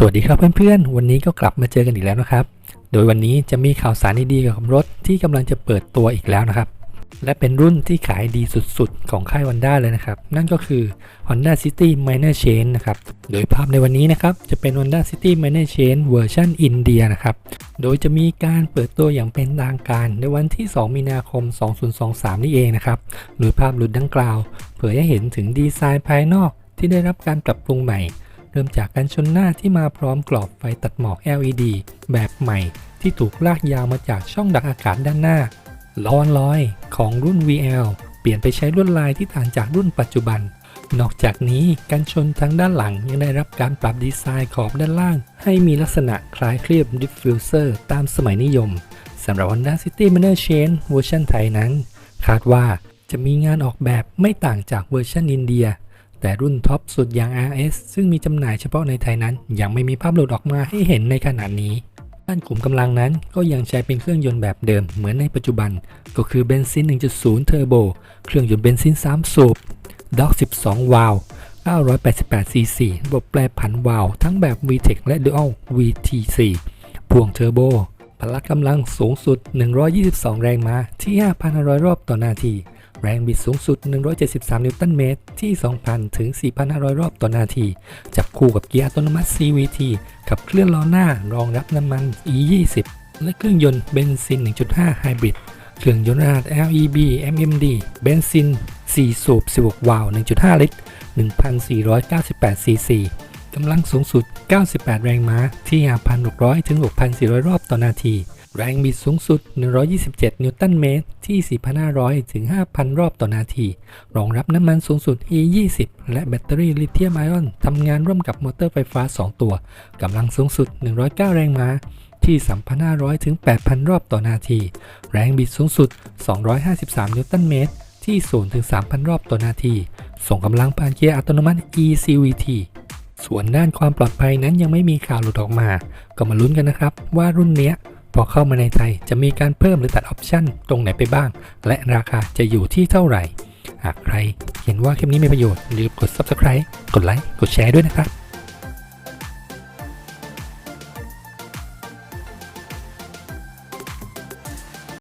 สวัสดีครับเพื่อนๆ วันนี้ก็กลับมาเจอกันอีกแล้วนะครับ โดยวันนี้จะมีข่าวสารดีๆเกี่ยวกับรถที่กำลังจะเปิดตัวอีกแล้วนะครับ และเป็นรุ่นที่ขายดีสุดๆ ของค่าย Honda เลยนะครับ นั่นก็คือ Honda City Minor Change นะครับ โดยภาพในวันนี้นะครับ จะเป็น Honda City Minor Change เวอร์ชันอินเดียนะครับ โดยจะมีการเปิดตัวอย่างเป็นทางการในวันที่ 2 มีนาคม 2023 นี่เองนะครับ โดยภาพหลุดดังกล่าว เผยให้เห็นถึงดีไซน์ภายนอกที่ได้รับการปรับปรุงใหม่ เริ่มจากการชนหน้าที่มาพร้อมกรอบไฟตัดหมอก LED แบบใหม่ที่ถูกลากยาวมาจากช่องดักอากาศด้านหน้าล้อลอยของรุ่น VL เปลี่ยนไปใช้ลวดลายที่ต่างจากรุ่นปัจจุบัน นอกจากนี้การชนทางด้านหลังยังได้รับการปรับดีไซน์ขอบด้านล่าง ให้มีลักษณะคล้ายเคลือบดิฟฟิวเซอร์ตามสมัยนิยมสำหรับ Honda City Manor Change เวอร์ชันไทยนั้น คาดว่าจะมีงานออกแบบไม่ต่างจากเวอร์ชันอินเดีย แต่รุ่นท็อปสุดอย่าง RS ซึ่งมีจำหน่ายเฉพาะในไทยนั้น ยังไม่มีภาพหลุดออกมาให้เห็นในขณะนี้ด้านขุมกำลังนั้นก็ยังใช้เป็นเครื่องยนต์แบบเดิมเหมือนในปัจจุบัน ก็คือเบนซิน 1.0 เทอร์โบ เครื่องยนต์เบนซิน 3 สูบด็อก 12 วาล์ว988 ซีซีระบบแปรผันวาล์วทั้งแบบ VTEC และ Dual VTC พ่วงเทอร์โบ พละกำลังสูงสุด 122 แรงม้าที่ 5,500 รอบต่อนาที แรงบิดสูงสุด 173 นิวตันเมตร ที่ 2,000 ถึง 4,500 รอบต่อนาที จับคู่กับเกียร์อัตโนมัติ CVT ขับเคลื่อนล้อหน้ารองรับน้ำมัน E20 และเครื่องยนต์เบนซิน 1.5 ไฮบริด เครื่องยนต์ขนาด LEB MMD เบนซิน 4 สูบ 16 วาล์ว 1.5 ลิตร 1,498 ซีซีกำลังสูงสุด 98 แรงม้าที่ 5,600 ถึง 6,400 รอบต่อนาที แรงบิดสูงสุด 127 นิวตันเมตร ที่ 4,500 ถึง 5,000 รอบต่อนาที รองรับน้ำมันสูงสุด E20 และแบตเตอรี่ลิเธียมไอออนทำงานร่วมกับมอเตอร์ไฟฟ้า 2 ตัว กำลังสูงสุด 109 แรงม้า ที่ 3,500 ถึง 8,000 รอบต่อนาที แรงบิดสูงสุด 253 นิวตันเมตร ที่ 0 ถึง 3,000 รอบต่อนาที ส่งกำลังผ่านเกียร์อัตโนมัติ eCVT ส่วนด้านความปลอดภัยนั้นยังไม่มีข่าวหลุดออกมา ก็มาลุ้นกันนะครับว่ารุ่นเนี้ย พอเข้ามาในไทยจะมีการเพิ่มหรือตัดออปชันตรงไหนไปบ้าง และราคาจะอยู่ที่เท่าไหร่ หากใครเห็นว่าคลิปนี้มีประโยชน์อย่าลืมกด subscribe กดไลค์กดแชร์ด้วยนะครับ